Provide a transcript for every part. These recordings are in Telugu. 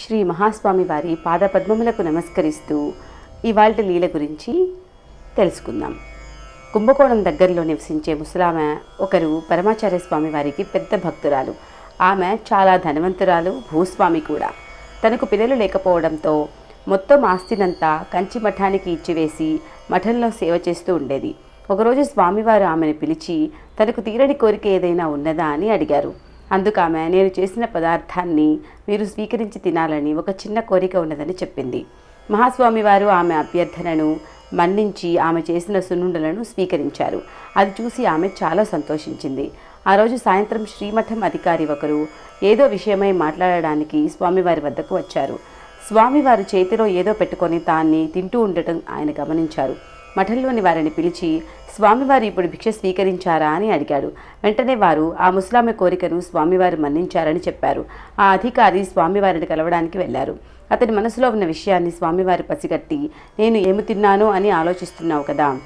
శ్రీ మహాస్వామి వారి పాదపద్మములకు నమస్కరిస్తూ ఇవాళ లీల గురించి తెలుసుకుందాం. కుంభకోణం దగ్గరలో నివసించే ముసలామె ఒకరు పరమాచార్య స్వామి వారికి పెద్ద భక్తురాలు. ఆమె చాలా ధనవంతురాలు భూస్వామి కూడా. తనకు పిల్లలు లేకపోవడంతో మొత్తం ఆస్తినంతా కంచి మఠానికి ఇచ్చివేసి మఠంలో సేవ చేస్తూ ఉండేది. ఒకరోజు స్వామివారు ఆమెను పిలిచి తనకు తీరని కోరిక ఏదైనా ఉన్నదా అని అడిగారు. అందుకు ఆమె నేను చేసిన పదార్థాన్ని మీరు స్వీకరించి తినాలని ఒక చిన్న కోరిక ఉన్నదని చెప్పింది. మహాస్వామి వారు ఆమె అభ్యర్థనను మన్నించి ఆమె చేసిన సున్నుండలను స్వీకరించారు. అది చూసి ఆమె చాలా సంతోషించింది. ఆ రోజు సాయంత్రం శ్రీమఠం అధికారి ఒకరు ఏదో విషయమై మాట్లాడడానికి స్వామివారి వద్దకు వచ్చారు. స్వామివారు చేతిలో ఏదో పెట్టుకొని తాన్ని తింటూ ఉండటం ఆయన గమనించారు. మఠంలోని వారిని పిలిచి స్వామివారు ఇప్పుడు భిక్ష స్వీకరించారా? అని అడిగాడు. వెంటనే వారు ఆ ముసలామె కోరికను స్వామివారు మన్నించారని చెప్పారు. ఆ అధికారి స్వామివారిని కలవడానికి వెళ్ళారు. అతని మనసులో ఉన్న విషయాన్ని స్వామివారి పసిగట్టి నేను ఏమి తిన్నాను అని ఆలోచిస్తున్నావు కదా.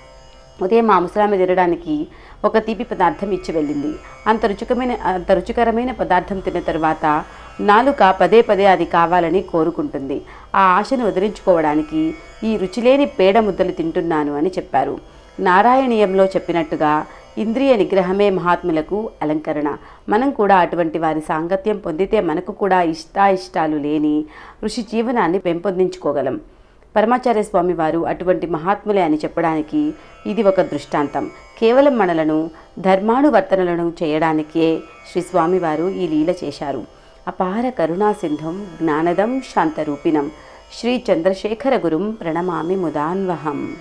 ఉదయం ఆ ముసలామె తినడానికి ఒక తీపి పదార్థం ఇచ్చి వెళ్ళింది. అంత రుచికమైన అంత రుచికరమైన పదార్థం తిన్న తర్వాత నాలుక పదే పదే అది కావాలని కోరుకుంటుంది. ఆ ఆశను వదిలించుకోవడానికి ఈ రుచిలేని పేడ ముద్దలు తింటున్నాను అని చెప్పారు. నారాయణీయంలో చెప్పినట్టుగా ఇంద్రియ నిగ్రహమే మహాత్ములకు అలంకరణ. మనం కూడా అటువంటి వారి సాంగత్యం పొందితే మనకు కూడా ఇష్టాయిష్టాలు లేని ఋషి జీవనాన్ని పెంపొందించుకోగలం. పరమాచార్య స్వామి వారు అటువంటి మహాత్ములే అని చెప్పడానికి ఇది ఒక దృష్టాంతం. కేవలం మనలను ధర్మానువర్తనలను చేయడానికే శ్రీ స్వామివారు ఈ లీల చేశారు. అపార కరుణాసింధుం జ్ఞానదం శాంతరూపిణం. శ్రీ చంద్రశేఖర గురుం ప్రణమామి ముదాన్వహం.